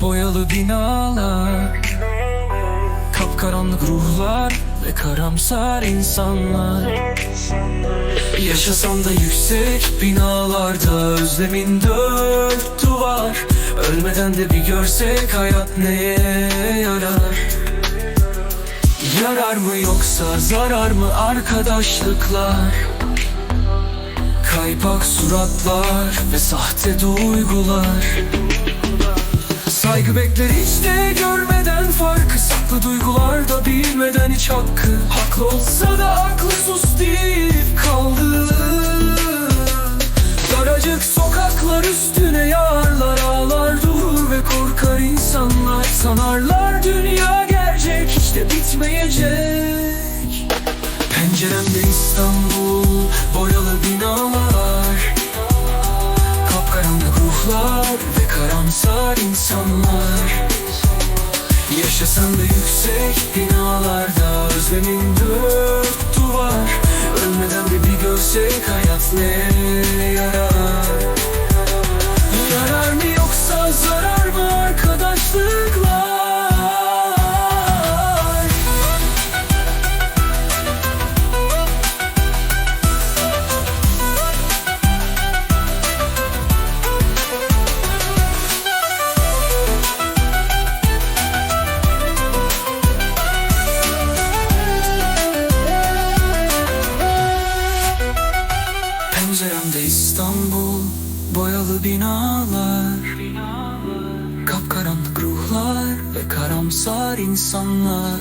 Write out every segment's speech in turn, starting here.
Boyalı binalar Kapkaranlık ruhlar Ve karamsar insanlar. Yaşasam da yüksek binalarda Özlemin dört duvar. Ölmeden de bir görsek hayat neye yarar? Yarar mı yoksa zarar mı arkadaşlıklar? Kaypak suratlar ve sahte duygular Saygı bekler hiç de görmeden farkı. Saklı duygularda bilmeden hiç hakkı. Haklı olsa da aklı sus deyip kaldı. Daracık sokaklar üstüne yağarlar Ağlar durur ve korkar insanlar. Sanarlar dünya gerçek de bitmeyecek. Penceremde İstanbul Boyalı binalar karamsar insanlar. Yaşasan da yüksek binalarda Özlemin dört duvar. Ölmeden bir bir görsek hayat ne yarar Penceremde İstanbul Boyalı binalar Kapkaranlık ruhlar Ve karamsar insanlar.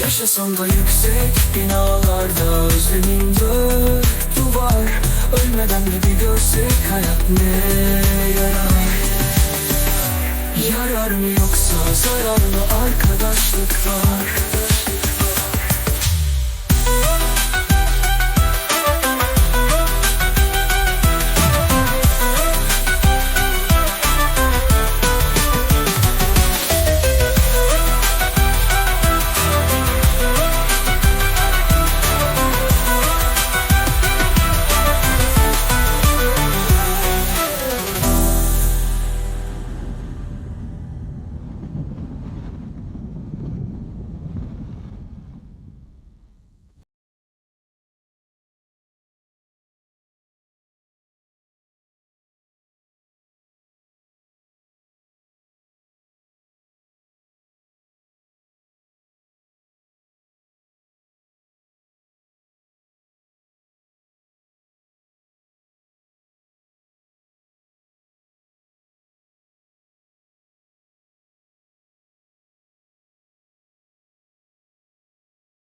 Yaşasam da yüksek binalarda Özlemin dört duvar. Ölmeden de bir görsek hayat ne yarar? Yarar mı yoksa zarar mı arkadaşlıklar